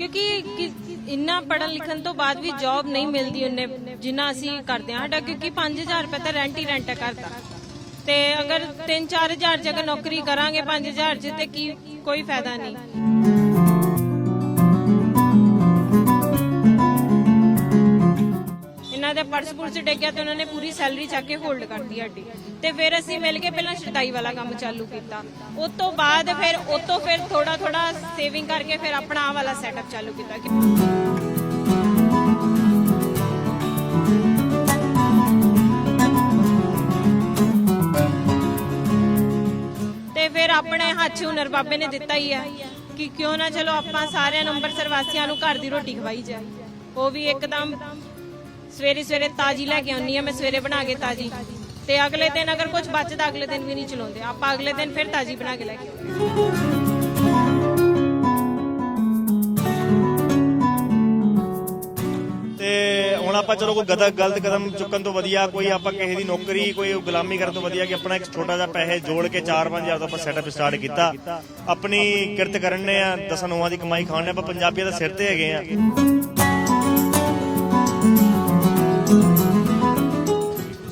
ਕਿਉਂਕਿ ਕਿ- ਇੰਨਾ ਪੜਨ ਲਿਖਣ ਤੋਂ ਬਾਅਦ ਵੀ ਜੌਬ ਨਹੀਂ ਮਿਲਦੀ ਉਹਨੇ, ਜਿੰਨਾ ਅਸੀਂ ਕਰਦੇ ਹਾਂ ਸਾਡਾ, ਕਿਉਂਕਿ 5000 ਰੁਪਏ ਤਾਂ ਰੈਂਟ ਹੀ ਰੈਂਟ ਕਰਦਾ ਘਰ ਦਾ। ਤੇ ਅਗਰ 3-4000 ਜਗ੍ਹਾ ਨੌਕਰੀ ਕਰਾਂਗੇ 5000 ਚ, ਤੇ ਕੀ ਕੋਈ ਫਾਇਦਾ ਨਹੀਂ। ਇਹਨਾਂ ਦੇ ਪਰਸ ਪੁਰਸ ਡਿੱਗਿਆ ਤੇ ਉਹਨਾਂ ਨੇ ਪੂਰੀ ਸੈਲਰੀ ਚੱਕ ਕੇ ਹੋਲਡ ਕਰਤੀ ਸਾਡੀ। ਤੇ ਫਿਰ ਅਸੀਂ ਮਿਲ ਕੇ ਪਹਿਲਾਂ ਸ਼ਰਦਾਈ ਵਾਲਾ ਕੰਮ ਚਾਲੂ ਕੀਤਾ। ਉਸ ਤੋਂ ਬਾਅਦ ਫਿਰ, ਉਸ ਤੋਂ ਫਿਰ ਥੋੜਾ ਥੋੜਾ ਸੇਵਿੰਗ ਕਰਕੇ ਫਿਰ ਆਪਣਾ ਆਹ ਵਾਲਾ ਸੈਟਅਪ ਚਾਲੂ ਕੀਤਾ ਫਿਰ ਆਪਣੇ ਹੱਥ ਹੁਨਰ ਬਾਬੇ ਨੇ ਦਿੱਤਾ ਹੀ ਆ ਕਿ ਕਿਉਂ ਨਾ ਚਲੋ ਆਪਾਂ ਸਾਰਿਆਂ ਨੂੰ ਅੰਮ੍ਰਿਤਸਰ ਵਾਸੀਆਂ ਨੂੰ ਘਰ ਦੀ ਰੋਟੀ ਖਵਾਈ ਜਾਏ। ਉਹ ਵੀ ਇੱਕਦਮ ਸਵੇਰੇ ਸਵੇਰੇ ਤਾਜੀ ਲੈ ਕੇ ਆਉਣੀ ਆ ਮੈਂ ਸਵੇਰੇ ਬਣਾ ਕੇ ਤਾਜੀ। ਤੇ ਅਗਲੇ ਦਿਨ ਅਗਰ ਕੁਝ ਬਚਦਾ, ਅਗਲੇ ਦਿਨ ਵੀ ਨਹੀਂ ਚਲਾਉਂਦੇ। ਆਪਾਂ ਅਗਲੇ ਦਿਨ ਫਿਰ ਤਾਜੀ ਬਣਾ ਕੇ ਲੈ ਕੇ ਆਉਂਦੇ ਤੇ ਹੁਣ ਆਪਾਂ ਚਲੋ ਕੋਈ ਗਲਤ ਗਲਤ ਕਦਮ ਚੁੱਕਣ ਤੋਂ ਵਧੀਆ, ਕੋਈ ਆਪਾਂ ਕਿਸੇ ਦੀ ਨੌਕਰੀ, ਕੋਈ ਗੁਲਾਮੀ ਕਰਨ ਤੋਂ ਵਧੀਆ ਕਿ ਆਪਣਾ ਇੱਕ ਛੋਟਾ ਜਿਹਾ ਪੈਸੇ ਜੋੜ ਕੇ 4-5000 ਦਾ ਆਪਾਂ ਸੈਟਅਪ ਸਟਾਰਟ ਕੀਤਾ। ਆਪਣੀ ਕਿਰਤ ਕਰਨ ਨੇ ਆ, ਦਸਾਂ ਨੌਵਾਂ ਦੀ ਕਮਾਈ ਖਾਣ ਨੇ, ਆਪਾਂ ਪੰਜਾਬੀਆਂ ਦਾ ਸਿਰ ਤੇ ਹੈਗੇ ਆ।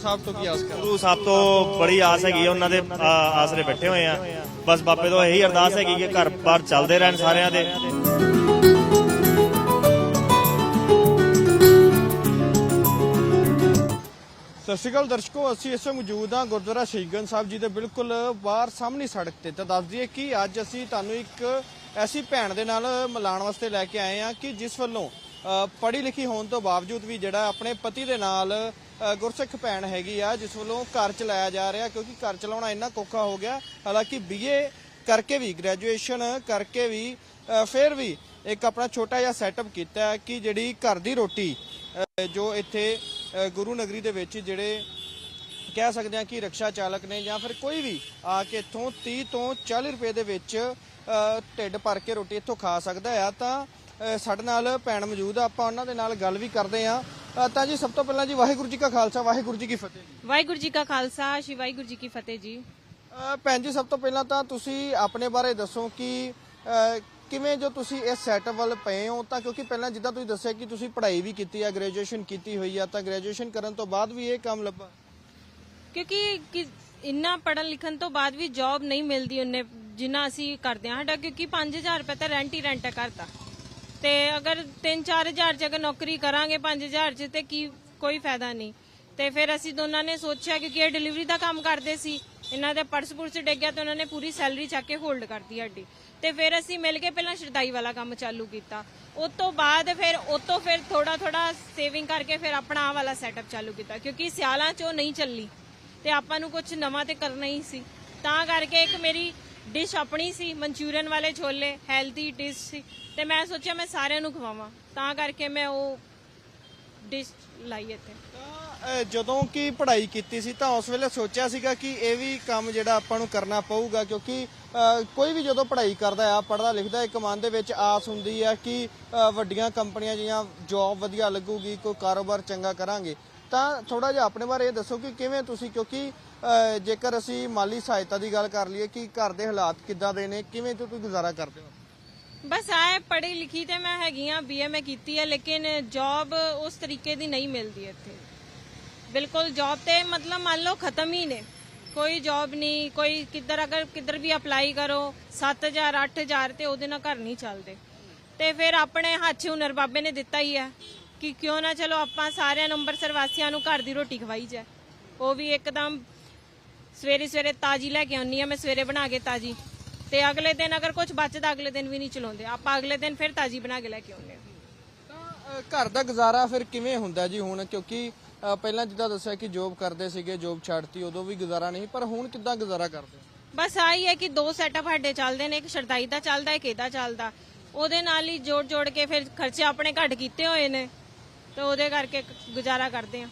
ਸਾਹਿਬ ਤੋਂ ਕੀ ਆਸ ਕਰ ਗੁਰੂ ਸਾਹਿਬ ਤੋਂ ਬੜੀ ਆਸ ਹੈਗੀ ਉਹਨਾਂ ਦੇ ਆਸਰੇ ਬੈਠੇ ਹੋਏ ਆ। ਬਸ ਬਾਬੇ ਤੋਂ ਇਹੀ ਅਰਦਾਸ ਹੈਗੀ ਕਿ ਘਰ ਬਾਰ ਚੱਲਦੇ ਰਹਿਣ ਸਾਰਿਆਂ ਦੇ। ਸਤਿ ਸ਼੍ਰੀ ਅਕਾਲ ਦਰਸ਼ਕੋ ਅਸੀਂ ਇਸ ਮੌਜੂਦ ਹਾਂ ਗੁਰਦੁਆਰਾ ਸ਼ਹੀਦਗੰਜ ਸਾਹਿਬ ਜੀ ਦੇ ਬਿਲਕੁਲ ਬਾਹਰ ਸਾਹਮਣੀ ਸੜਕ ਤੇ। ਤਾਂ ਦੱਸ ਦਈਏ ਕਿ ਅੱਜ ਅਸੀਂ ਤੁਹਾਨੂੰ ਇੱਕ ਐਸੀ ਭੈਣ ਦੇ ਨਾਲ ਮਿਲਾਉਣ ਵਾਸਤੇ ਲੈ ਕੇ ਆਏ ਹਾਂ ਕਿ ਜਿਸ ਵੱਲੋਂ ਪੜ੍ਹੀ ਲਿਖੀ ਹੋਣ ਤੋਂ ਬਾਵਜੂਦ ਵੀ ਜਿਹੜਾ ਆਪਣੇ ਪਤੀ ਦੇ ਨਾਲ ਅ, ਗੁਰਸਿੱਖ ਭੈਣ ਹੈਗੀ ਆ, ਜਿਸ ਵੱਲੋਂ ਘਰ ਚਲਾਇਆ ਜਾ ਰਿਹਾ, ਕਿਉਂਕਿ ਘਰ ਚਲਾਉਣਾ ਇੰਨਾ ਕੋਖਾ ਹੋ ਗਿਆ। ਹਾਲਾਂਕਿ ਬੀਏ ਕਰਕੇ ਵੀ ਗ੍ਰੈਜੂਏਸ਼ਨ ਕਰਕੇ ਵੀ ਫਿਰ ਵੀ ਇੱਕ ਆਪਣਾ ਛੋਟਾ ਜਿਹਾ ਸੈਟਅਪ ਕੀਤਾ ਕਿ ਜਿਹੜੀ ਘਰ ਦੀ ਰੋਟੀ ਜੋ ਇੱਥੇ ਗੁਰੂ ਨਗਰੀ ਦੇ ਵਿੱਚ ਜਿਹੜੇ ਕਹਿ ਸਕਦੇ ਹਾਂ ਕਿ ਰਿਕਸ਼ਾ ਚਾਲਕ ਨੇ ਜਾਂ ਫਿਰ ਕੋਈ ਵੀ ਆ ਕੇ ਇੱਥੋਂ 30 ਤੋਂ 40 ਰੁਪਏ ਦੇ ਵਿੱਚ ਢਿੱਡ ਭਰ ਕੇ ਰੋਟੀ ਇੱਥੋਂ ਖਾ ਸਕਦਾ ਆ ਤਾਂ ਸਾਡੇ ਨਾਲ ਭੈਣ ਮੌਜੂਦ ਆ, ਆਪਾਂ ਉਹਨਾਂ ਦੇ ਨਾਲ ਗੱਲ ਵੀ ਕਰਦੇ ਆ ਤਾਂ ਜੀ ਸਭ ਤੋਂ ਪਹਿਲਾਂ ਜੀ ਵਾਹਿਗੁਰੂ ਜੀ ਕਾ ਖਾਲਸਾ ਵਾਹਿਗੁਰੂ ਜੀ ਕੀ ਫਤਿਹ ਜੀ। ਵਾਹਿਗੁਰੂ ਜੀ ਕਾ ਖਾਲਸਾ ਸ਼੍ਰੀ ਵਾਹਿਗੁਰੂ ਜੀ ਕੀ ਫਤਿਹ ਜੀ। ਅ, ਭੈਣ ਜੀ ਸਭ ਤੋਂ ਪਹਿਲਾਂ ਤਾਂ ਤੁਸੀਂ ਆਪਣੇ ਬਾਰੇ ਦੱਸੋ ਕਿ ਅ, ਕਿਵੇਂ ਜੋ ਤੁਸੀਂ ਇਸ ਸੈਟਅਪ ਵੱਲ ਪਏ ਹੋ ਤਾਂ ਕਿਉਂਕਿ ਪਹਿਲਾਂ ਜਿੱਦਾਂ ਤੁਸੀਂ ਦੱਸਿਆ ਕਿ ਤੁਸੀਂ ਪੜ੍ਹਾਈ ਵੀ ਕੀਤੀ ਆ ਗ੍ਰੈਜੂਏਸ਼ਨ ਕੀਤੀ ਹੋਈ ਆ ਤਾਂ ਗ੍ਰੈਜੂਏਸ਼ਨ ਕਰਨ ਤੋਂ ਬਾਅਦ ਵੀ ਇਹ ਕੰਮ ਲੱਭਾ? ਕਿਉਂਕਿ ਕਿ ਇੰਨਾ ਪੜਨ ਲਿਖਣ ਤੋਂ ਬਾਅਦ ਵੀ ਜੌਬ ਨਹੀਂ ਮਿਲਦੀ ਉਹਨੇ ਜਿੰਨਾ ਅਸੀਂ ਕਰਦੇ ਹਾਂ ਸਾਡਾ ਕਿਉਂਕਿ 5000 ਰੁਪਏ ਤਾਂ ਰੈਂਟ ਹੀ ਰੈਂਟ ਹੈ ਘਰ ਦਾ। ਤੇ ਅਗਰ 3-4000 ਅਗਰ ਨੌਕਰੀ ਕਰਾਂਗੇ 5000 ਚ, ਤੇ ਕੀ ਕੋਈ ਫਾਇਦਾ ਨਹੀਂ। ਤੇ ਫਿਰ ਅਸੀਂ ਦੋਨਾਂ ਨੇ ਸੋਚਿਆ ਕਿਉਂਕਿ ਇਹ ਡਿਲੀਵਰੀ ਦਾ ਕੰਮ ਕਰਦੇ ਸੀ। ਇਹਨਾਂ ਦੇ ਪਰਸ ਪੁਰਸ ਡਿੱਗਿਆ ਤੇ ਉਹਨਾਂ ਨੇ ਪੂਰੀ ਸੈਲਰੀ ਚੱਕ ਕੇ ਹੋਲਡ ਕਰਤੀ ਸਾਡੀ। ਤੇ ਫਿਰ ਅਸੀਂ ਮਿਲ ਕੇ ਪਹਿਲਾਂ ਸ਼ਰਦਾਈ ਵਾਲਾ ਕੰਮ ਚਾਲੂ ਕੀਤਾ। ਉਸ ਤੋਂ ਬਾਅਦ ਫਿਰ, ਉਸ ਤੋਂ ਫਿਰ ਥੋੜਾ ਥੋੜਾ ਸੇਵਿੰਗ ਕਰਕੇ ਫਿਰ ਆਪਣਾ ਆਹ ਵਾਲਾ ਸੈਟਅਪ ਚਾਲੂ ਕੀਤਾ। ਕਿਉਂਕਿ ਸਿਆਲਾਂ 'ਚ ਉਹ ਨਹੀਂ ਚੱਲੀ। ਤੇ ਆਪਾਂ ਨੂੰ ਕੁਝ ਨਵਾਂ ਤੇ ਕਰਨਾ ਹੀ ਸੀ। ਤਾਂ ਕਰਕੇ ਇੱਕ ਮੇਰੀ ਡਿਸ਼ ਆਪਣੀ ਸੀ ਮਨਚੂਰੀਅਨ ਵਾਲੇ ਛੋਲੇ ਹੈਲਦੀ ਡਿਸ਼ ਸੀ। ਤੇ ਮੈਂ ਸੋਚਿਆ ਮੈਂ ਸਾਰਿਆਂ ਨੂੰ ਖਵਾਵਾਂ। ਤਾਂ ਕਰਕੇ ਮੈਂ ਉਹ ਡਿਸ਼ ਲਾਈ ਇੱਥੇ। ਤਾਂ ਜਦੋਂ ਕਿ ਪੜ੍ਹਾਈ ਕੀਤੀ ਸੀ ਤਾਂ ਉਸ ਵੇਲੇ ਸੋਚਿਆ ਸੀਗਾ ਕਿ ਇਹ ਵੀ ਕੰਮ ਜਿਹੜਾ ਆਪਾਂ ਨੂੰ ਕਰਨਾ ਪਊਗਾ ਕਿਉਂਕਿ ਅ, ਕੋਈ ਵੀ ਜਦੋਂ ਪੜ੍ਹਾਈ ਕਰਦਾ ਆ ਪੜ੍ਹਦਾ ਲਿਖਦਾ ਇੱਕ ਮਨ ਦੇ ਵਿੱਚ ਆਸ ਹੁੰਦੀ ਆ ਕਿ ਅ, ਵੱਡੀਆਂ ਕੰਪਨੀਆਂ ਜਿਹੀਆਂ ਜੌਬ ਵਧੀਆ ਲੱਗੂਗੀ ਕੋਈ ਕਾਰੋਬਾਰ ਚੰਗਾ ਕਰਾਂਗੇ। ਤਾਂ ਥੋੜਾ ਜਿਹਾ ਆਪਣੇ ਬਾਰੇ ਇਹ ਦੱਸੋ ਕਿ ਕਿਵੇਂ ਤੁਸੀਂ ਕਿਉਂਕਿ ਜੇਕਰ ਅਸੀਂ ਮਾਲੀ ਸਹਾਇਤਾ ਦੀ ਗੱਲ ਕਰ ਲਈਏ ਕਿ ਘਰ ਦੇ ਹਾਲਾਤ ਕਿੱਦਾਂ ਦੇ ਨੇ, ਕਿਵੇਂ ਤੁਸੀਂ ਗੁਜ਼ਾਰਾ ਕਰਦੇ ਹੋ? ਬਸ ਆਏ ਪੜ੍ਹੀ ਲਿਖੀ ਤੇ ਮੈਂ ਹੈਗੀ ਆ ਬੀਏ ਮੈਂ ਕੀਤੀ ਹੈ, ਲੇਕਿਨ ਜੌਬ ਉਸ ਤਰੀਕੇ ਦੀ ਨਹੀਂ ਮਿਲਦੀ ਇੱਥੇ। ਬਿਲਕੁਲ ਜੌਬ ਤੇ ਮਤਲਬ ਮੰਨ ਲਓ ਖਤਮ ਹੀ ਨੇ। ਕੋਈ ਜੌਬ ਨਹੀਂ, ਕੋਈ ਕਿੱਧਰ ਅਗਰ ਕਿੱਧਰ ਵੀ ਅਪਲਾਈ ਕਰੋ 7000 8000 ਤੇ ਉਹਦੇ ਨਾਲ ਘਰ ਨਹੀਂ ਚੱਲਦੇ। ਤੇ ਫਿਰ ਆਪਣੇ ਹੱਥ ਹੁਨਰ ਬਾਬੇ ਨੇ ਦਿੱਤਾ ਹੀ ਹੈ ਕਿ ਕਿਉਂ ਨਾ ਚਲੋ ਆਪਾਂ ਸਾਰਿਆਂ ਨੂੰ ਅੰਮ੍ਰਿਤਸਰ ਵਾਸੀਆਂ ਨੂੰ ਘਰ ਦੀ ਰੋਟੀ ਖਵਾਈ ਜਾਏ। ਉਹ ਵੀ ਇੱਕਦਮ ਸਵੇਰੇ ਸਵੇਰੇ ਤਾਜੀ ਲੈ ਕੇ ਆਉਣੀ ਆ ਮੈਂ ਸਵੇਰੇ ਬਣਾ ਕੇ ਤਾਜੀ। ਤੇ ਅਗਲੇ ਦਿਨ ਅਗਰ ਕੁਝ ਬਚਦਾ ਅਗਲੇ ਦਿਨ ਵੀ ਨਹੀਂ ਚਲਾਉਂਦੇ। ਆਪਾਂ ਅਗਲੇ ਦਿਨ ਫਿਰ ਤਾਜੀ ਬਣਾ ਕੇ ਲੈ ਕੇ ਆਉਂਦੇ ਆ ਤਾਂ ਘਰ ਦਾ ਗੁਜ਼ਾਰਾ ਫਿਰ ਕਿਵੇਂ ਹੁੰਦਾ ਜੀ ਹੁਣ? ਕਿਉਂਕਿ ਪਹਿਲਾਂ ਜਿੱਦਾਂ ਦੱਸਿਆ ਕਿ ਜੋਬ ਕਰਦੇ ਸੀਗੇ ਜੋਬ ਛੱਡਤੀ ਉਦੋਂ ਵੀ ਗੁਜ਼ਾਰਾ ਨਹੀਂ ਪਰ ਹੁਣ ਕਿੱਦਾਂ ਗੁਜ਼ਾਰਾ ਕਰਦੇ? ਬਸ ਆਹੀ ਹੈ ਕਿ ਦੋ ਸੈਟਅਪ ਸਾਡੇ ਚੱਲਦੇ ਨੇ ਇੱਕ ਸ਼ਰਦਾਈ ਦਾ ਚੱਲਦਾ ਇੱਕ ਇਹਦਾ ਚੱਲਦਾ। ਉਹਦੇ ਨਾਲ ਹੀ ਜੋੜ ਜੋੜ ਕੇ ਫਿਰ ਖਰਚੇ ਆਪਣੇ ਘੱਟ ਕੀਤੇ ਹੋਏ ਨੇ ਤੇ ਉਹਦੇ ਕਰਕੇ ਗੁਜ਼ਾਰਾ ਕਰਦੇ ਆ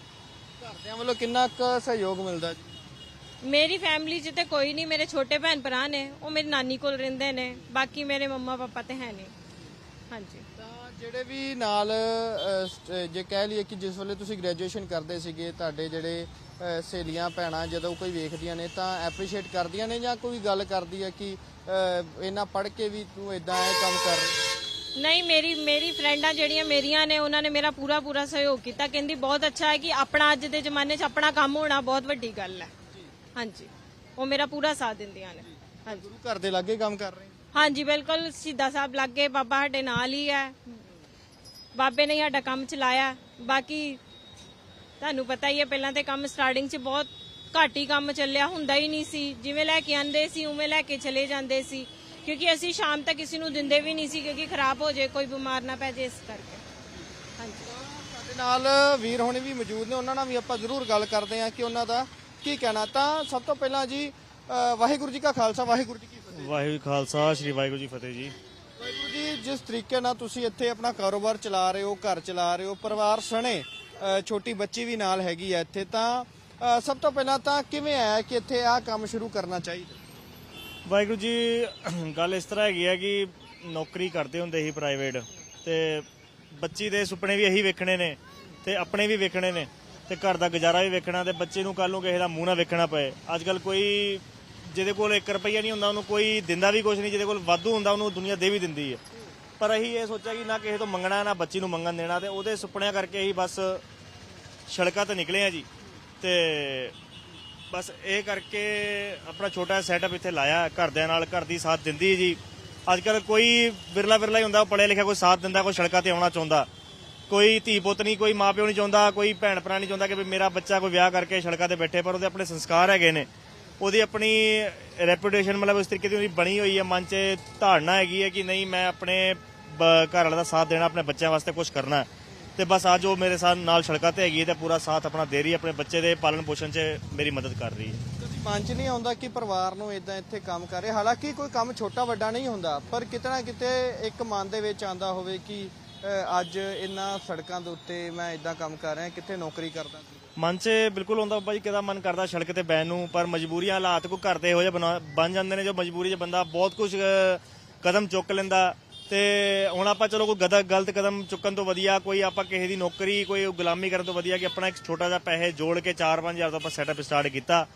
ਘਰਦਿਆਂ ਵੱਲੋਂ ਕਿੰਨਾ ਕੁ ਸਹਿਯੋਗ ਮਿਲਦਾ ਜੀ? ਮੇਰੀ ਫੈਮਿਲੀ 'ਚ ਤੇ ਕੋਈ ਨਹੀਂ ਮੇਰੇ ਛੋਟੇ ਭੈਣ ਭਰਾ ਨੇ ਉਹ ਮੇਰੀ ਨਾਨੀ ਕੋਲ ਰਹਿੰਦੇ ਨੇ ਬਾਕੀ ਮੇਰੇ ਮੰਮਾ ਪਾਪਾ ਤੇ ਹੈ ਨਹੀਂ। ਹਾਂਜੀ। ਤਾਂ ਜਿਹੜੇ ਵੀ ਨਾਲ ਜੇ ਕਹਿ ਲਈਏ ਕਿ ਜਿਸ ਵੇਲੇ ਤੁਸੀਂ ਗ੍ਰੈਜੂਏਸ਼ਨ ਕਰਦੇ ਸੀਗੇ ਤੁਹਾਡੇ ਜਿਹੜੇ ਸਹੇਲੀਆਂ ਭੈਣਾਂ ਜਦੋਂ ਕੋਈ ਵੇਖਦੀਆਂ ਨੇ ਤਾਂ ਐਪਰੀਸ਼ੀਏਟ ਕਰਦੀਆਂ ਨੇ ਜਾਂ ਕੋਈ ਗੱਲ ਕਰਦੀ ਹੈ ਕਿ ਇਹਨਾਂ ਪੜ੍ਹ ਕੇ ਵੀ ਤੂੰ ਇਦਾਂ ਇਹ ਕੰਮ ਕਰ? ਨਹੀਂ ਮੇਰੀ ਮੇਰੀ ਫਰੈਂਡਾਂ ਜਿਹੜੀਆਂ ਮੇਰੀਆਂ ਨੇ ਉਹਨਾਂ ਨੇ ਮੇਰਾ ਪੂਰਾ ਪੂਰਾ ਸਹਿਯੋਗ ਕੀਤਾ। ਕਹਿੰਦੀ ਬਹੁਤ ਅੱਛਾ ਹੈ ਕਿ ਆਪਣਾ ਅੱਜ ਦੇ ਜ਼ਮਾਨੇ 'ਚ ਆਪਣਾ ਕੰਮ ਹੋਣਾ ਬਹੁਤ ਵੱਡੀ ਗੱਲ ਹੈ। ਹਾਂਜੀ। ਉਹ ਮੇਰਾ ਪੂਰਾ ਸਾਥ ਦਿੰਦੀਆਂ ਨੇ। ਹਾਂਜੀ। ਗੁਰੂ ਘਰ ਦੇ ਲਾਗੇ ਕੰਮ ਕਰ ਰਹੇ ਹੋ ਹਾਂਜੀ ਬਿਲਕੁਲ ਸਿੱਧਾ ਸਾਹਿਬ ਲੱਗੇ ਬਾਬਾ ਸਾਡੇ ਨਾਲ ਹੀ ਹੈ। ਬਾਬੇ ਨੇ ਸਾਡਾ ਕੰਮ ਚਲਾਇਆ। ਬਾਕੀ ਤੁਹਾਨੂੰ ਪਤਾ ਹੀ ਹੈ ਪਹਿਲਾਂ ਤੇ ਕੰਮ ਸਟਾਰਟਿੰਗ 'ਚ ਬਹੁਤ ਘੱਟ ਹੀ ਕੰਮ ਚੱਲਿਆ ਹੁੰਦਾ ਹੀ ਨਹੀਂ ਸੀ। ਜਿਵੇਂ ਲੈ ਕੇ ਆਂਦੇ ਸੀ ਉਵੇਂ ਲੈ ਕੇ ਚਲੇ ਜਾਂਦੇ ਸੀ। ਕਿਉਂਕਿ ਅਸੀਂ ਸ਼ਾਮ ਤੱਕ ਕਿਸੇ ਨੂੰ ਦਿੰਦੇ ਵੀ ਨਹੀਂ ਸੀ ਕਿਉਂਕਿ ਖਰਾਬ ਹੋ ਜਾਏ ਕੋਈ ਬਿਮਾਰ ਨਾ ਪੈ ਜਾਏ ਇਸ ਕਰਕੇ। ਹਾਂਜੀ। ਸਾਡੇ ਨਾਲ ਵੀਰ ਹੋਣੀ ਵੀ ਮੌਜੂਦ ਨੇ ਉਹਨਾਂ ਨਾਲ ਵੀ ਆਪਾਂ ਜ਼ਰੂਰ ਗੱਲ ਕਰਦੇ ਹਾਂ ਕਿ ਉਹਨਾਂ ਦਾ ਕੀ ਕਹਿਣਾ? ਤਾਂ ਸਭ ਤੋਂ ਪਹਿਲਾਂ ਜੀ ਅ, ਵਾਹਿਗੁਰੂ ਜੀ ਕਾ ਖਾਲਸਾ ਵਾਹਿਗੁਰੂ ਜੀ ਕੀ ਫਤਿਹ। ਵਾਹਿਗੁਰੂ ਜੀ ਖਾਲਸਾ ਸ੍ਰੀ ਵਾਹਿਗੁਰੂ ਜੀ ਫਤਿਹ ਜੀ। ਵਾਹਿਗੁਰੂ ਜੀ ਜਿਸ ਤਰੀਕੇ ਨਾਲ ਤੁਸੀਂ ਇੱਥੇ ਆਪਣਾ ਕਾਰੋਬਾਰ ਚਲਾ ਰਹੇ ਹੋ ਘਰ ਚਲਾ ਰਹੇ ਹੋ ਪਰਿਵਾਰ ਸਣੇ ਅ, ਛੋਟੀ ਬੱਚੀ ਵੀ ਨਾਲ ਹੈਗੀ ਹੈ ਇੱਥੇ ਤਾਂ ਅ, ਸਭ ਤੋਂ ਪਹਿਲਾਂ ਤਾਂ ਕਿਵੇਂ ਆਇਆ ਕਿ ਇੱਥੇ ਆਹ ਕੰਮ ਸ਼ੁਰੂ ਕਰਨਾ ਚਾਹੀਦਾ? ਵਾਹਿਗੁਰੂ ਜੀ ਗੱਲ ਇਸ ਤਰ੍ਹਾਂ ਹੈਗੀ ਹੈ ਕਿ ਨੌਕਰੀ ਕਰਦੇ ਹੁੰਦੇ ਸੀ ਪ੍ਰਾਈਵੇਟ ਤੇ ਬੱਚੀ ਦੇ ਸੁਪਨੇ ਵੀ ਇਹੀ ਵੇਖਣੇ ਨੇ ਤੇ ਆਪਣੇ ਵੀ ਵੇਖਣੇ ਨੇ। ਤੇ ਘਰ ਦਾ ਗੁਜ਼ਾਰਾ ਵੀ ਵੇਖਣਾ ਤੇ ਬੱਚੇ ਨੂੰ ਕੱਲ ਨੂੰ ਕਿਸੇ ਦਾ ਮੂੰਹ ਨਾ ਵੇਖਣਾ ਪਏ। ਅੱਜ ਕੱਲ ਕੋਈ ਜਿਹਦੇ ਕੋਲ 1 ਰੁਪਈਆ ਨਹੀਂ ਹੁੰਦਾ, ਉਹਨੂੰ ਕੋਈ ਦਿੰਦਾ ਵੀ ਕੁਝ ਨਹੀਂ, ਜਿਹਦੇ ਕੋਲ ਵਾਧੂ ਹੁੰਦਾ, ਉਹਨੂੰ ਦੁਨੀਆ ਦੇ ਵੀ ਦਿੰਦੀ ਹੈ। ਪਰ ਅਸੀਂ ਇਹ ਸੋਚਿਆ ਕਿ ਨਾ ਕਿਸੇ ਤੋਂ ਮੰਗਣਾ, ਨਾ ਬੱਚੀ ਨੂੰ ਮੰਗਣ ਦੇਣਾ ਤੇ ਉਹਦੇ ਸੁਪਨਿਆਂ ਕਰਕੇ ਹੀ ਬਸ ਸੜਕਾਂ ਤੇ ਨਿਕਲੇ ਆ ਜੀ। ਤੇ ਬਸ ਇਹ ਕਰਕੇ ਆਪਣਾ ਛੋਟਾ ਸੈਟਅਪ ਇੱਥੇ ਲਾਇਆ ਘਰਦਿਆਂ ਨਾਲ, ਘਰ ਦੀ ਸਾਥ ਦਿੰਦੀ ਜੀ। ਅੱਜ ਕੱਲ ਕੋਈ ਵਿਰਲਾ ਵਿਰਲਾ ਹੀ ਹੁੰਦਾ ਪੜ੍ਹਿਆ ਲਿਖਿਆ ਕੋਈ ਸਾਥ ਦਿੰਦਾ, ਕੋਈ ਸੜਕਾਂ ਤੇ ਆਉਣਾ ਚਾਹੁੰਦਾ। ਕੋਈ ਧੀ ਪੁੱਤ ਨਹੀਂ, ਕੋਈ ਮਾਪਿਓ ਨਹੀਂ ਚਾਹੁੰਦਾ, ਕੋਈ ਭੈਣ ਭਰਾ ਨਹੀਂ ਚਾਹੁੰਦਾ ਕਿ ਮੇਰਾ ਬੱਚਾ ਕੋਈ ਵਿਆਹ ਕਰਕੇ ਸੜਕਾਂ ਤੇ ਬੈਠੇ, ਪਰ ਉਹਦੇ ਆਪਣੇ ਸੰਸਕਾਰ ਹੈਗੇ ਨੇ। ਉਹਦੀ ਆਪਣੀ ਰੈਪੂਟੇਸ਼ਨ ਮਤਲਬ ਇਸ ਤਰੀਕੇ ਦੀ ਉਹਦੀ ਬਣੀ ਹੋਈ ਹੈ, ਮਨ 'ਚ ਧਾਰਨਾ ਹੈਗੀ ਹੈ ਕਿ ਨਹੀਂ, ਮੈਂ ਆਪਣੇ ਘਰ ਵਾਲੇ ਦਾ ਸਾਥ ਦੇਣਾ, ਆਪਣੇ ਬੱਚਿਆਂ ਵਾਸਤੇ ਕੁਝ ਕਰਨਾ ਤੇ ਬਸ ਅੱਜ ਉਹ ਮੇਰੇ ਸਾਥ ਨਾਲ ਸੜਕਾਂ ਤੇ ਹੈਗੀ ਹੈ ਤੇ ਪੂਰਾ ਸਾਥ ਆਪਣਾ ਦੇ ਰਹੀ ਹੈ, ਆਪਣੇ ਬੱਚੇ ਦੇ ਪਾਲਣ ਪੋਸ਼ਣ 'ਚ ਮੇਰੀ ਮਦਦ ਕਰ ਰਹੀ ਹੈ। ਮਨ 'ਚ ਨਹੀਂ ਆਉਂਦਾ ਕਿ ਪਰਿਵਾਰ ਨੂੰ ਇਦਾਂ ਇੱਥੇ ਕੰਮ ਕਰ ਰਹੇ? ਹਾਲਾਂਕਿ ਕੋਈ ਕੰਮ ਛੋਟਾ ਵੱਡਾ ਨਹੀਂ ਹੁੰਦਾ, ਪਰ ਕਿਤੇ ਨਾ ਕਿਤੇ ਇੱਕ ਮਨ ਦੇ ਵਿੱਚ ਆਂਦਾ ਹੋਵੇ ਕਿ ਅੱਜ ਇਹਨਾਂ ਸੜਕਾਂ ਦੇ ਉੱਤੇ ਮੈਂ ਇਦਾਂ ਕੰਮ ਕਰ ਰਿਹਾ, ਕਿੱਥੇ ਨੌਕਰੀ ਕਰਦਾ ਸੀ? ਮਨ 'ਚ ਬਿਲਕੁਲ ਹੁੰਦਾ ਬਾਈ ਕਿਦਾ ਮਨ ਕਰਦਾ ਸੜਕ ਤੇ ਬੈਨ ਨੂੰ, ਪਰ ਮਜਬੂਰੀਆਂ ਹਾਲਾਤ ਕੋ ਘਰ ਦੇ ਇਹੋ ਜਿਹੇ ਬਣਾ- ਬਣ ਜਾਂਦੇ ਨੇ, ਜੋ ਮਜਬੂਰੀ 'ਚ ਬੰਦਾ ਬਹੁਤ ਕੁਝ ਕਦਮ ਚੁੱਕ ਲੈਂਦਾ। ਤੇ ਹੁਣ ਆਪਾਂ ਚਲੋ ਕੋਈ ਗਦਾ, ਗਲਤ ਕਦਮ ਚੁੱਕਣ ਤੋਂ ਵਧੀਆ, ਕੋਈ ਆਪਾਂ ਕਿਸੇ ਦੀ ਨੌਕਰੀ, ਕੋਈ ਗੁਲਾਮੀ ਕਰਨ ਤੋਂ ਵਧੀਆ ਕਿ ਆਪਣਾ ਇੱਕ ਛੋਟਾ ਜਿਹਾ ਪੈਸੇ ਜੋੜ ਕੇ 4-5000 ਤੋਂ ਆਪਾਂ ਸੈਟਅਪ ਸਟਾਰਟ ਕੀਤਾ।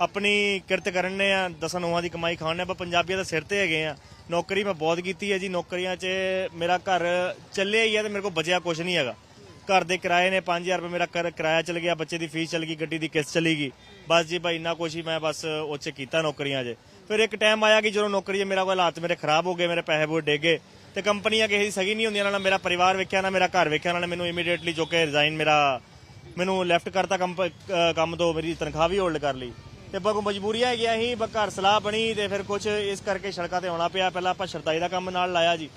ਆਪਣੀ ਕਿਰਤ ਕਰਨੇ ਆ, ਦਸਾਂ ਨੌਵਾਂ ਦੀ ਕਮਾਈ ਖਾਣੇ ਆਪਾਂ ਪੰਜਾਬੀਆਂ ਦੇ ਸਿਰ ਤੇ ਹੈਗੇ ਆ। ਨੌਕਰੀ ਮੈਂ ਬਹੁਤ ਕੀਤੀ ਹੈ ਜੀ, ਨੌਕਰੀਆਂ 'ਚ ਮੇਰਾ ਘਰ ਚੱਲਿਆ ਹੀ ਹੈ ਤੇ ਮੇਰੇ ਕੋਲ ਬਚਿਆ ਕੁਝ ਨਹੀਂ ਹੈਗਾ। ਘਰ ਦੇ ਕਿਰਾਏ ਨੇ 5000 ਰੁਪਏ ਮੇਰਾ ਕਰ- ਕਿਰਾਇਆ ਚਲ ਗਿਆ, ਬੱਚੇ ਦੀ ਫੀਸ ਚਲ ਗਈ, ਗੱਡੀ ਦੀ ਕਿਸ਼ਤ ਚਲੀ ਗਈ। ਬਸ ਜੀ ਭਾਈ, ਇੰਨਾ ਕੁਛ ਹੀ ਮੈਂ ਬਸ ਉਹ 'ਚ ਕੀਤਾ ਨੌਕਰੀਆਂ 'ਚ। ਫਿਰ ਇੱਕ ਟਾਈਮ ਆਇਆ ਕਿ ਜਦੋਂ ਨੌਕਰੀ 'ਚ ਮੇਰਾ ਕੋਈ ਹਾਲਾਤ ਮੇਰੇ ਖਰਾਬ ਹੋ ਗਏ, ਮੇਰੇ ਪੈਸੇ ਬਹੁਤ ਡੇਗੇ ਤੇ ਕੰਪਨੀਆਂ ਕਿਸੇ ਦੀ ਸਗੀ ਨਹੀਂ ਹੁੰਦੀਆਂ ਨਾਲ ਮੇਰਾ ਪਰਿਵਾਰ ਵੇਖਿਆ, ਨਾ ਮੇਰਾ ਘਰ ਵੇਖਿਆ ਨਾਲ ਮੈਨੂੰ ਇਮੀਡੀਏਟਲੀ ਜੋ ਕਿ ਰਿਜ਼ਾਈਨ ਮੇਰਾ ਮੈਨੂੰ ਲੈਫਟ ਕਰਤਾ ਕੰਮ ਕੰਮ ਤੋਂ, ਮੇਰੀ ਤਨਖਾਹ ਵੀ ਹੋਲਡ ਕਰ ਲਈ। ਤੇ ਬਗੋ ਮਜਬੂਰੀਆਂ ਹੈਗੀਆਂ ਸੀ ਬ ਘਰ ਸਲਾਹ ਬਣੀ ਤੇ ਫਿਰ ਕੁਝ ਇਸ ਕਰਕੇ ਸੜਕਾਂ ਤੇ ਆਉਣਾ ਪਿਆ। ਪਹਿਲਾਂ ਆਪਾਂ ਸ਼ਰਦਾਈ ਦਾ ਕੰਮ ਨਾਲ ਲਾਇਆ ਜੀ।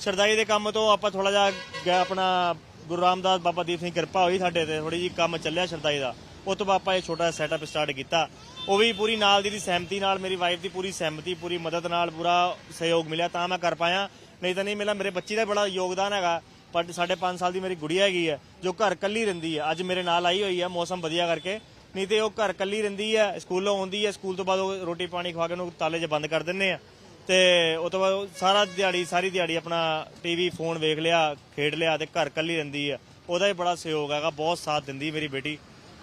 ਸ਼ਰਦਾਈ ਦੇ ਕੰਮ ਤੋਂ ਆਪਾਂ ਥੋੜਾ ਜਿਹਾ ਆਪਣਾ ਗੁਰੂ ਰਾਮਦਾਸ ਬਾਬਾ ਦੀਪ ਸਿੰਘ ਕਿਰਪਾ ਹੋਈ ਸਾਡੇ ਤੇ ਥੋੜੀ ਜੀ ਕੰਮ ਚੱਲਿਆ ਸ਼ਰਦਾਈ ਦਾ। ਉਹ ਤੋਂ ਬਾਅਦ ਆਪਾਂ ਇਹ ਛੋਟਾ ਸੈਟਅਪ ਸਟਾਰਟ ਕੀਤਾ। ਉਹ ਵੀ ਪੂਰੀ ਨਾਲ ਦੀ ਸਹਿਮਤੀ ਨਾਲ, ਮੇਰੀ ਵਾਈਫ ਦੀ ਪੂਰੀ ਸਹਿਮਤੀ, ਪੂਰੀ ਮਦਦ ਨਾਲ, ਪੂਰਾ ਸਹਿਯੋਗ ਮਿਲਿਆ ਤਾਂ ਮੈਂ ਕਰ ਪਾਇਆ। ਨਹੀਂ ਤਾਂ ਨਹੀਂ ਮਿਲਾ ਮੇਰੇ ਬੱਚੀ ਦਾ ਬੜਾ ਯੋਗਦਾਨ ਹੈਗਾ। ਪਰ ਸਾਢੇ ਪੰਜ ਸਾਲ ਦੀ ਮੇਰੀ ਗੁੜੀਆ ਹੈਗੀ ਹੈ, ਜੋ ਘਰ ਕੱਲੀ ਰਹਿੰਦੀ ਹੈ। ਅੱਜ ਮੇਰੇ ਨਾਲ ਆਈ ਹੋਈ ਹੈ, ਮੌਸਮ ਵਧੀਆ ਕਰਕੇ। ਨਹੀਂ ਤੇ ਉਹ ਘਰ ਕੱਲੀ ਰਹਿੰਦੀ ਹੈ ਸਕੂਲੋਂ ਆਉਂਦੀ ਹੈ ਸਕੂਲ ਤੋਂ ਬਾਅਦ ਉਹ ਰੋਟੀ ਪਾਣੀ ਖਵਾ ਕੇ ਉਹਨੂੰ ਤਾਲੇ 'ਚ ਬੰਦ ਕਰ ਦਿੰਨੇ ਆ। ਤੇ ਉਹ ਤੋਂ ਬਾਅਦ ਉਹ ਸਾਰਾ ਦਿਹਾੜੀ, ਸਾਰੀ ਦਿਹਾੜੀ ਆਪਣਾ ਟੀਵੀ ਫੋਨ ਵੇਖ ਲਿਆ, ਖੇਡ ਲਿਆ ਤੇ ਘਰ ਕੱਲੀ ਰਹਿੰਦੀ ਹੈ ਉਹਦਾ ਹੀ ਬੜਾ ਸਹਿਯੋਗ ਹੈਗਾ, ਬਹੁਤ ਸਾਥ ਦਿੰਦੀ ਮੇਰੀ ਬੇਟੀ।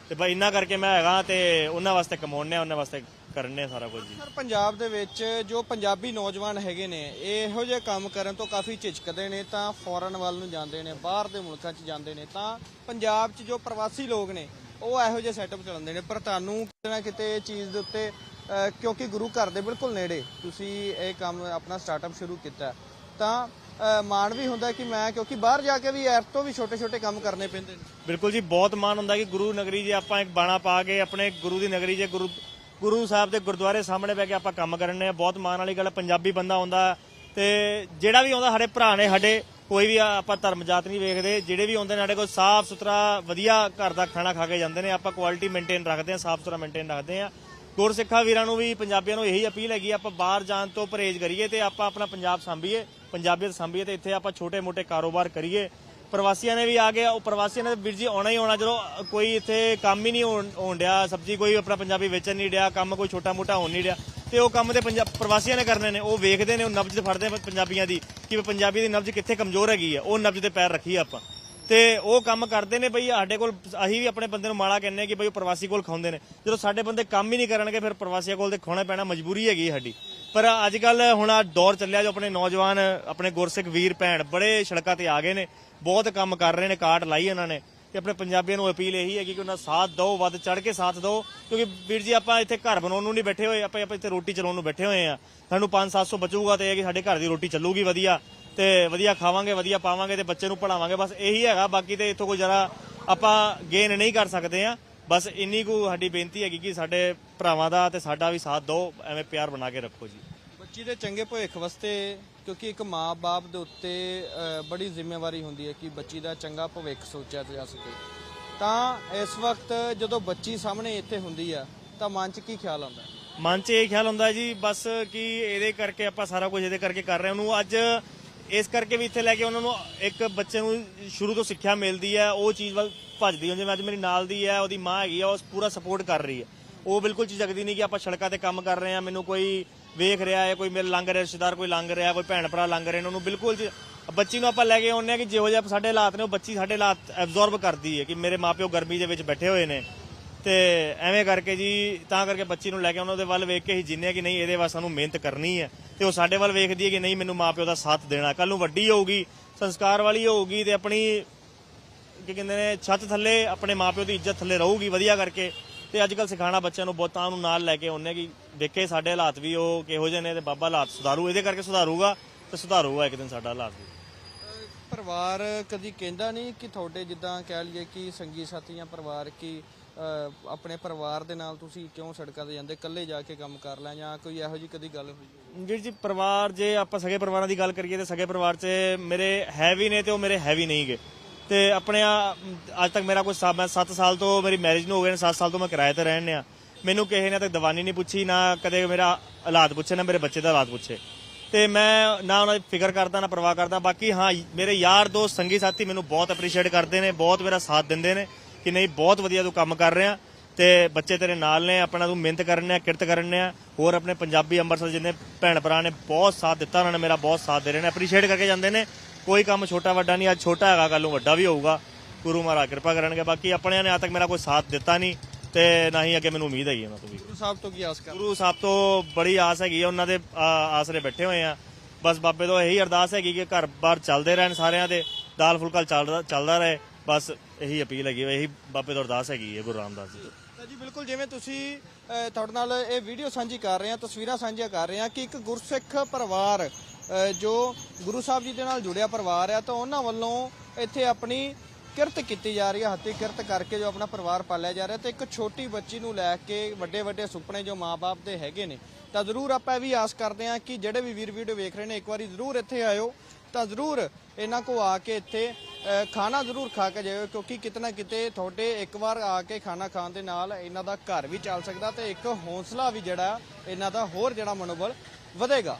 ਤੇ ਬਈ ਇੰਨਾ ਕਰਕੇ ਮੈਂ ਹੈਗਾ ਤੇ ਉਹਨਾਂ ਵਾਸਤੇ ਕਮਾਉਣੇ ਆ, ਉਹਨਾਂ ਵਾਸਤੇ ਕਰਨੇ ਆ ਸਾਰਾ ਕੁਝ ਜੀ। ਸਰ, ਪੰਜਾਬ ਦੇ ਵਿੱਚ ਜੋ ਪੰਜਾਬੀ ਨੌਜਵਾਨ ਹੈਗੇ ਨੇ, ਇਹੋ ਜਿਹੇ ਕੰਮ ਕਰਨ ਤੋਂ ਕਾਫੀ ਝਿਜਕਦੇ ਨੇ, ਤਾਂ ਫੋਰਨ ਵੱਲ ਨੂੰ ਜਾਂਦੇ ਨੇ, ਬਾਹਰ ਦੇ ਮੁਲਕਾਂ 'ਚ ਜਾਂਦੇ ਨੇ, ਤਾਂ ਪੰਜਾਬ 'ਚ ਜੋ ਪ੍ਰਵਾਸੀ ਲੋਕ ਨੇ ਉਹ ਇਹੋ ਜਿਹੇ ਸੈਟਅਪ ਚਲਾਉਂਦੇ ਨੇ, ਪਰ ਤੁਹਾਨੂੰ ਕਿਤੇ ਨਾ ਕਿਤੇ ਇਹ ਚੀਜ਼ ਦੇ ਉੱਤੇ ਕਿਉਂਕਿ ਗੁਰੂ ਘਰ ਦੇ ਬਿਲਕੁਲ ਨੇੜੇ ਤੁਸੀਂ ਇਹ ਕੰਮ ਆਪਣਾ ਸਟਾਰਟਅਪ ਸ਼ੁਰੂ ਕੀਤਾ ਤਾਂ ਮਾਣ ਵੀ ਹੁੰਦਾ ਕਿ ਮੈਂ, ਕਿਉਂਕਿ ਬਾਹਰ ਜਾ ਕੇ ਵੀ ਐਰ ਤੋਂ ਵੀ ਛੋਟੇ-ਛੋਟੇ ਕੰਮ ਕਰਨੇ ਪੈਂਦੇ ਨੇ ਬਿਲਕੁਲ ਜੀ, ਬਹੁਤ ਮਾਣ ਹੁੰਦਾ ਕਿ ਗੁਰੂ ਨਗਰੀ ਜੇ ਆਪਾਂ ਇੱਕ ਬਾਣਾ ਪਾ ਕੇ ਆਪਣੇ ਗੁਰੂ ਦੀ ਨਗਰੀ ਜੇ ਗੁਰੂ ਗੁਰੂ ਸਾਹਿਬ ਦੇ ਗੁਰਦੁਆਰੇ ਸਾਹਮਣੇ ਬਹਿ ਕੇ ਆਪਾਂ ਕੰਮ ਕਰਨੇ ਆ, ਬਹੁਤ ਮਾਣ ਵਾਲੀ ਗੱਲ ਹੈ। ਪੰਜਾਬੀ ਬੰਦਾ ਆਉਂਦਾ ਤੇ ਜਿਹੜਾ ਵੀ ਆਉਂਦਾ, ਸਾਡੇ ਭਰਾ ਨੇ ਸਾਡੇ ਕੋਈ ਵੀ ਆਪਾਂ ਧਰਮ ਜਾਤ ਨਹੀਂ ਵੇਖਦੇ, ਜਿਹੜੇ ਵੀ ਆਉਂਦੇ ਨੇ ਸਾਡੇ ਕੋਲ ਸਾਫ਼ ਸੁਥਰਾ, ਵਧੀਆ ਘਰ ਦਾ ਖਾਣਾ ਖਾ ਕੇ ਜਾਂਦੇ ਨੇ, ਆਪਾਂ ਕੁਆਲਿਟੀ ਮੇਨਟੇਨ ਰੱਖਦੇ ਆ ਸਾਫ਼ ਸੁਥਰਾ ਮੇਨਟੇਨ ਰੱਖਦੇ ਆ ਗੁਰਸਿੱਖਾਂ ਵੀਰਾਂ ਨੂੰ ਵੀ, ਪੰਜਾਬੀਆਂ ਨੂੰ ਇਹੀ ਅਪੀਲ ਹੈਗੀ, ਆਪਾਂ ਬਾਹਰ ਜਾਣ ਤੋਂ ਪਰਹੇਜ਼ ਕਰੀਏ ਤੇ ਆਪਾਂ ਆਪਣਾ ਪੰਜਾਬ ਸੰਭੀਏ, ਪੰਜਾਬੀਅਤ ਸੰਭੀਏ ਤੇ ਇੱਥੇ ਆਪਾਂ ਛੋਟੇ-ਮੋਟੇ ਕਾਰੋਬਾਰ ਕਰੀਏ। ਪ੍ਰਵਾਸੀਆਂ ਨੇ ਵੀ ਆ ਗਿਆ, ਉਹ ਪ੍ਰਵਾਸੀਆਂ ਨੇ ਵੀਰ ਜੀ ਆਉਣਾ ਹੀ ਆਉਣਾ, ਜਦੋਂ ਕੋਈ ਇੱਥੇ ਕੰਮ ਹੀ ਨਹੀਂ ਹੋਣ ਹੋਣ ਡਿਆ, ਸਬਜ਼ੀ ਕੋਈ ਆਪਣਾ ਪੰਜਾਬੀ ਵੇਚਣ ਨਹੀਂ ਡਿਆ, ਕੰਮ ਕੋਈ ਛੋਟਾ ਮੋਟਾ ਹੋਣ ਨਹੀਂ ਡਿਆ। ਤੇ ਉਹ ਕੰਮ ਤੇ ਪੰਜਾਬ ਪ੍ਰਵਾਸੀਆਂ ਨੇ ਕਰਨੇ ਨੇ, ਉਹ ਵੇਖਦੇ ਨੇ, ਉਹ ਨਬਜ਼ ਫੜਦੇ ਨੇ ਪੰਜਾਬੀਆਂ ਦੀ, ਕਿ ਵੀ ਪੰਜਾਬੀ ਦੀ ਨਬਜ਼ ਕਿੱਥੇ ਕਮਜ਼ੋਰ ਹੈਗੀ ਆ, ਉਹ ਨਬਜ਼ ਤੇ ਪੈਰ ਰੱਖੀਏ ਆਪਾਂ। ਤੇ ਉਹ ਕੰਮ ਕਰਦੇ ਨੇ ਬਈ, ਸਾਡੇ ਕੋਲ, ਅਸੀਂ ਵੀ ਆਪਣੇ ਬੰਦੇ ਨੂੰ ਮਾੜਾ ਕਹਿੰਦੇ ਆ ਕਿ ਬਈ ਉਹ ਪ੍ਰਵਾਸੀ ਕੋਲ ਖਾਉਂਦੇ ਨੇ। ਜਦੋਂ ਸਾਡੇ ਬੰਦੇ ਕੰਮ ਹੀ ਨਹੀਂ ਕਰਨਗੇ, ਫਿਰ ਪ੍ਰਵਾਸੀਆਂ ਕੋਲ ਤੇ ਖਾਣਾ ਪੈਣਾ ਮਜਬੂਰੀ ਹੈਗੀ ਸਾਡੀ। ਪਰ ਅੱਜ ਕੱਲ ਹੁਣ ਆ ਦੌਰ ਚੱਲਿਆ, ਜੋ ਆਪਣੇ ਨੌਜਵਾਨ, ਆਪਣੇ ਗੁਰਸਿੱਖ ਵੀਰ, ਭੈਣ ਬੜੇ ਸੜਕਾਂ ਤੇ ਆ ਗਏ ਨੇ, ਬਹੁਤ ਕੰਮ ਕਰ ਰਹੇ ਨੇ ਕਾਟ ਲਾਈ ਇਹਨਾਂ ਨੇ। ਤੇ ਆਪਣੇ ਪੰਜਾਬੀਆਂ ਨੂੰ ਅਪੀਲ ਇਹੀ ਹੈਗੀ ਕਿ ਉਹਨਾਂ ਸਾਥ ਦਿਓ, ਵੱਧ ਚੜ ਕੇ ਸਾਥ ਦਿਓ। ਕਿਉਂਕਿ ਵੀਰ ਜੀ, ਆਪਾਂ ਇੱਥੇ ਘਰ ਬਣਾਉਣ ਨੂੰ ਨਹੀਂ ਬੈਠੇ ਹੋਏ, ਆਪਾਂ ਆਪਾਂ ਇੱਥੇ ਰੋਟੀ ਚਲਾਉਣ ਨੂੰ ਬੈਠੇ ਹੋਏ ਆ ਸਾਨੂੰ 5-700 ਬਚੂਗਾ ਤੇ ਇਹ ਕਿ ਸਾਡੇ ਘਰ ਦੀ ਰੋਟੀ ਚੱਲੂਗੀ ਵਧੀਆ। ਤੇ ਵਧੀਆ ਖਾਵਾਂਗੇ, ਵਧੀਆ ਪਾਵਾਂਗੇ ਤੇ ਬੱਚੇ ਨੂੰ ਪੜਾਵਾਂਗੇ ਬਸ ਇਹੀ ਹੈਗਾ, ਬਾਕੀ ਤੇ ਇੱਥੋਂ ਕੋਈ ਜਰਾ ਆਪਾਂ ਗੇਨ ਨਹੀਂ ਕਰ ਸਕਦੇ ਆ ਬਸ ਇੰਨੀ ਕੁ ਸਾਡੀ ਬੇਨਤੀ ਹੈਗੀ ਕਿ ਸਾਡੇ ਭਰਾਵਾਂ ਦਾ ਤੇ ਸਾਡਾ ਵੀ ਸਾਥ ਦਿਓ, ਐਵੇਂ ਪਿਆਰ ਬਣਾ ਕੇ ਰੱਖੋ ਜੀ। ਬੱਚੀ ਦੇ ਚੰਗੇ ਭਵਿੱਖ ਵਾਸਤੇ, ਕਿਉਂਕਿ ਇੱਕ ਮਾਂ-ਬਾਪ ਦੇ ਉੱਤੇ ਬੜੀ ਜ਼ਿੰਮੇਵਾਰੀ ਹੁੰਦੀ ਹੈ ਕਿ ਬੱਚੀ ਦਾ ਚੰਗਾ ਭਵਿੱਖ ਸੋਚਿਆ ਜਾ ਸਕੇ। ਤਾਂ ਇਸ ਵਕਤ ਜਦੋਂ ਬੱਚੀ ਸਾਹਮਣੇ ਇੱਥੇ ਹੁੰਦੀ ਆ, ਤਾਂ ਮਨ 'ਚ ਕੀ ਖਿਆਲ ਆਉਂਦਾ? ਮਨ 'ਚ ਇਹ ਖਿਆਲ ਹੁੰਦਾ ਜੀ, ਬਸ ਕਿ ਇਹਦੇ ਕਰਕੇ ਆਪਾਂ ਸਾਰਾ ਕੁਝ ਇਹਦੇ ਕਰਕੇ ਕਰ ਰਹੇ ਹਾਂ। ਉਹਨੂੰ ਅੱਜ ਇਸ ਕਰਕੇ ਵੀ ਇੱਥੇ ਲੈ ਕੇ ਉਹਨਾਂ ਨੂੰ ਇੱਕ ਬੱਚੇ ਨੂੰ ਸ਼ੁਰੂ ਤੋਂ ਸਿੱਖਿਆ ਮਿਲਦੀ ਹੈ ਉਹ ਚੀਜ਼ ਵੱਲ ਭੱਜਦੀ ਹੈ ਜਿਵੇਂ ਅੱਜ ਮੇਰੀ ਨਾਲ ਦੀ ਹੈ ਉਹਦੀ ਮਾਂ ਹੈਗੀ ਆ, ਉਹ ਪੂਰਾ ਸਪੋਰਟ ਕਰ ਰਹੀ ਹੈ ਉਹ ਬਿਲਕੁਲ ਝਿਜਕਦੀ ਨਹੀਂ ਕਿ ਆਪਾਂ ਸੜਕਾਂ ਤੇ ਕੰਮ ਕਰ ਰਹੇ ਹਾਂ, ਮੈਨੂੰ ਕੋਈ ਵੇਖ ਰਿਹਾ ਹੈ, ਕੋਈ ਮੇਰੇ ਲੰਘ ਰਿਹਾ ਰਿਸ਼ਤੇਦਾਰ ਕੋਈ ਲੰਘ ਰਿਹਾ, ਕੋਈ ਭੈਣ ਭਰਾ ਲੰਘ ਰਹੇ ਨੇ, ਉਹਨੂੰ ਬਿਲਕੁਲ ਝ- ਬੱਚੀ ਨੂੰ ਆਪਾਂ ਲੈ ਕੇ ਆਉਂਦੇ ਹਾਂ ਕਿ ਜਿਹੋ ਜਿਹਾ ਸਾਡੇ ਹਾਲਾਤ ਨੇ, ਉਹ ਬੱਚੀ ਸਾਡੇ ਹਾਲਾਤ ਐਬਜ਼ੌਰਬ ਕਰਦੀ ਹੈ ਕਿ ਮੇਰੇ ਮਾਪਿਓ ਗਰਮੀ ਦੇ ਵਿੱਚ ਬੈਠੇ ਹੋਏ ਨੇ। ਤੇ ਐਵੇਂ ਕਰਕੇ ਜੀ, ਤਾਂ ਕਰਕੇ ਬੱਚੀ ਨੂੰ ਲੈ ਕੇ ਉਹਨਾਂ ਦੇ ਵੱਲ ਵੇਖ ਕੇ ਹੀ ਜਿੰਨੇ ਕਿ ਨਹੀਂ, ਇਹਦੇ ਵਾਸਤੇ ਸਾਨੂੰ ਮਿਹਨਤ ਕਰਨੀ ਹੈ। ਤੇ ਉਹ ਸਾਡੇ ਵੱਲ ਵੇਖਦੀ ਹੈ ਕਿ ਨਹੀਂ, ਮੈਨੂੰ ਮਾਪਿਓ ਦਾ ਸਾਥ ਦੇਣਾ। ਕੱਲ ਨੂੰ ਵੱਡੀ ਹੋਊਗੀ, ਸੰਸਕਾਰ ਵਾਲੀ ਹੋਊਗੀ ਤੇ ਆਪਣੀ, ਕੀ ਕਹਿੰਦੇ ਨੇ, ਛੱਤ ਥੱਲੇ ਆਪਣੇ ਮਾਪਿਓ ਦੀ ਇੱਜ਼ਤ ਥੱਲੇ ਰਹੂਗੀ, ਵਧੀਆ ਕਰਕੇ। ਤੇ ਅੱਜ ਕੱਲ ਸਿਖਾਣਾ ਬੱਚਿਆਂ ਨੂੰ ਬਹੁਤਾਂ ਨੂੰ ਨਾਲ ਲੈ ਕੇ ਆਉਂਦੇ ਕਿ ਦੇਖੇ ਸਾਡੇ ਹਾਲਾਤ ਵੀ ਉਹ ਕਿਹੋ ਜਿਹੇ ਨੇ ਤੇ ਬਾਬਾ ਹਾਲਾਤ ਸੁਧਾਰੂ ਇਹਦੇ ਕਰਕੇ ਸੁਧਾਰੂਗਾ ਤੇ ਸੁਧਾਰੂਗਾ ਇੱਕ ਦਿਨ ਸਾਡਾ ਹਾਲਾਤ ਵੀ। ਪਰਿਵਾਰ ਕਦੀ ਕਹਿੰਦਾ ਨਹੀਂ ਕਿ ਤੁਹਾਡੇ ਜਿੱਦਾਂ ਕਹਿ ਲਈਏ ਕਿ ਸੰਗੀ ਸਾਥੀਆਂ ਪਰਿਵਾਰ ਕੀ ਆਪਣੇ ਪਰਿਵਾਰ ਦੇ ਨਾਲ ਤੁਸੀਂ ਕਿਉਂ ਸੜਕਾਂ ਤੇ ਜਾਂਦੇ ਇਕੱਲੇ ਜਾ ਕੇ ਕੰਮ ਕਰ ਲੈ ਜਾਂ ਕੋਈ ਇਹੋ ਜੀ ਕਦੀ ਗੱਲ ਹੋਈ? ਜਿਹੜੀ ਜੀ ਪਰਿਵਾਰ ਜੇ ਆਪਾਂ ਸਗੇ ਪਰਿਵਾਰਾਂ ਦੀ ਗੱਲ ਕਰੀਏ ਤੇ ਸਗੇ ਪਰਿਵਾਰ 'ਚ ਮੇਰੇ ਹੈ ਵੀ ਨੇ ਤੇ ਉਹ ਮੇਰੇ ਹੈ ਵੀ ਨਹੀਂਗੇ। ਤੇ ਆਪਣੇ ਆ, ਅੱਜ ਤੱਕ ਮੇਰਾ ਕੋਈ ਸਾ- ਮੈਂ 7 ਸਾਲ ਤੋਂ ਮੇਰੀ ਮੈਰਿਜ ਨੂੰ ਹੋ ਗਏ ਨੇ 7 ਸਾਲ ਤੋਂ ਮੈਂ ਕਿਰਾਏ ਤੇ ਰਹਿਣ ਆ ਮੈਨੂੰ ਕਿਸੇ ਨੇ ਤੱਕ ਦੀਵਾਨੀ ਨਹੀਂ ਪੁੱਛੀ, ਨਾ ਕਦੇ ਮੇਰਾ ਹਾਲਾਤ ਪੁੱਛੇ, ਨਾ ਮੇਰੇ ਬੱਚੇ ਦਾ ਹਾਲਾਤ ਪੁੱਛੇ। ਤੇ ਮੈਂ ਨਾ ਉਹਨਾਂ ਦੀ ਫਿਕਰ ਕਰਦਾ, ਨਾ ਪਰਵਾਹ ਕਰਦਾ। ਬਾਕੀ ਹਾਂ ਮੇਰੇ ਯਾਰ ਦੋਸਤ, ਸੰਗੀ ਸਾਥੀ ਮੈਨੂੰ ਬਹੁਤ ਅਪਰੀਸ਼ੀਏਟ ਕਰਦੇ ਨੇ, ਬਹੁਤ ਮੇਰਾ ਸਾਥ ਦਿੰਦੇ ਨੇ ਕਿ ਨਹੀਂ, ਬਹੁਤ ਵਧੀਆ ਤੂੰ ਕੰਮ ਕਰ ਰਿਹਾ। ਤੇ ਬੱਚੇ ਤੇਰੇ ਨਾਲ ਨੇ, ਆਪਣਾ ਤੂੰ ਮਿਹਨਤ ਕਰਨ ਆ ਕਿਰਤ ਕਰਨ ਆ ਹੋਰ ਆਪਣੇ ਪੰਜਾਬੀ ਅੰਮ੍ਰਿਤਸਰ ਜਿੰਨੇ ਭੈਣ ਭਰਾ ਨੇ, ਬਹੁਤ ਸਾਥ ਦਿੱਤਾ ਉਹਨਾਂ ਨੇ, ਮੇਰਾ ਬਹੁਤ ਸਾਥ ਦੇ ਰਹੇ ਨੇ ਅਪਰੀਸ਼ੀਏਟ ਕਰਕੇ ਜਾਂਦੇ ਨੇ। ਕੋਈ ਕੰਮ ਛੋਟਾ ਵੱਡਾ ਨਹੀਂ ਅੱਜ ਛੋਟਾ ਹੈਗਾ ਕੱਲ ਨੂੰ ਵੱਡਾ ਵੀ ਹੋਊਗਾ। ਗੁਰੂ ਮਹਾਰਾਜ ਕਿਰਪਾ ਕਰਨਗੇ ਬਾਕੀ ਆਪਣਿਆਂ ਨੇ ਅੱਜ ਤੱਕ ਮੇਰਾ ਕੋਈ ਸਾਥ ਦਿੱਤਾ ਨਹੀਂ ਤੇ ਨਾ ਹੀ ਅੱਗੇ ਮੈਨੂੰ ਉਮੀਦ ਹੈਗੀ ਉਹਨਾਂ ਤੋਂ ਵੀ। ਗੁਰੂ ਸਾਹਿਬ ਤੋਂ ਕੀ ਆਸ ਕਰ ਗੁਰੂ ਸਾਹਿਬ ਤੋਂ ਬੜੀ ਆਸ ਹੈਗੀ ਹੈ ਉਹਨਾਂ ਦੇ ਆ, ਆਸਰੇ ਬੈਠੇ ਹੋਏ ਆ। ਬਸ ਬਾਬੇ ਤੋਂ ਇਹੀ ਅਰਦਾਸ ਹੈਗੀ ਕਿ ਘਰ-ਬਾਰ ਚੱਲਦੇ ਰਹਿਣ ਸਾਰਿਆਂ ਦੇ ਦਾਲ ਫੁਲਕਾ ਚੱਲਦਾ ਚੱਲਦਾ ਰਹੇ। ਬਸ ਇਹੀ ਅਪੀਲ ਹੈਗੀ ਇਹੀ ਬਾਬੇ ਤੋਂ ਅਰਦਾਸ ਹੈਗੀ ਹੈ ਗੁਰੂ ਰਾਮਦਾਸ ਜੀ। ਤੋਂ ਜੀ ਬਿਲਕੁਲ ਜਿਵੇਂ ਤੁਸੀਂ ਤੁਹਾਡੇ ਨਾਲ ਇਹ ਵੀਡੀਓ ਸਾਂਝੀ ਕਰ ਰਹੇ ਹਾਂ ਤਸਵੀਰਾਂ ਸਾਂਝੀਆਂ ਕਰ ਰਹੇ ਹਾਂ ਕਿ ਇੱਕ ਗੁਰਸਿੱਖ ਪਰਿਵਾਰ ਜੋ ਗੁਰੂ ਸਾਹਿਬ ਜੀ ਦੇ ਨਾਲ ਜੁੜਿਆ ਪਰਿਵਾਰ ਆ, ਤਾਂ ਉਹਨਾਂ ਵੱਲੋਂ ਇੱਥੇ ਆਪਣੀ ਕਿਰਤ ਕੀਤੀ ਜਾ ਰਹੀ ਹੈ, ਹੱਥੀਂ ਕਿਰਤ ਕਰਕੇ ਜੋ ਆਪਣਾ ਪਰਿਵਾਰ ਪਾਲਿਆ ਜਾ ਰਿਹਾ ਤੇ ਇੱਕ ਛੋਟੀ ਬੱਚੀ ਨੂੰ ਲੈ ਕੇ ਵੱਡੇ ਵੱਡੇ ਸੁਪਨੇ ਜੋ ਮਾਪੇ ਦੇ ਹੈਗੇ ਨੇ। ਤਾਂ ਜ਼ਰੂਰ ਆਪਾਂ ਇਹ ਵੀ ਆਸ ਕਰਦੇ ਹਾਂ ਕਿ ਜਿਹੜੇ ਵੀ ਵੀਰ ਵੀਡੀਓ ਵੇਖ ਰਹੇ ਨੇ, ਇੱਕ ਵਾਰੀ ਜ਼ਰੂਰ ਇੱਥੇ ਆਇਓ। ਤਾਂ ਜ਼ਰੂਰ ਇਹਨਾਂ ਕੋ ਆ ਕੇ ਇੱਥੇ ਖਾਣਾ ਜ਼ਰੂਰ ਖਾ ਕੇ ਜਾਇਓ, ਕਿਉਂਕਿ ਕਿਤਨਾ ਕਿਤੇ ਤੁਹਾਡੇ ਇੱਕ ਵਾਰ ਆ ਕੇ ਖਾਣਾ ਖਾਣ ਦੇ ਨਾਲ ਇਹਨਾਂ ਦਾ ਘਰ ਵੀ ਚੱਲ ਸਕਦਾ ਤੇ ਇੱਕ ਹੌਸਲਾ ਵੀ ਜਿਹੜਾ, ਇਹਨਾਂ ਦਾ ਹੋਰ ਜਿਹੜਾ ਮਨੋਬਲ ਵਧੇਗਾ।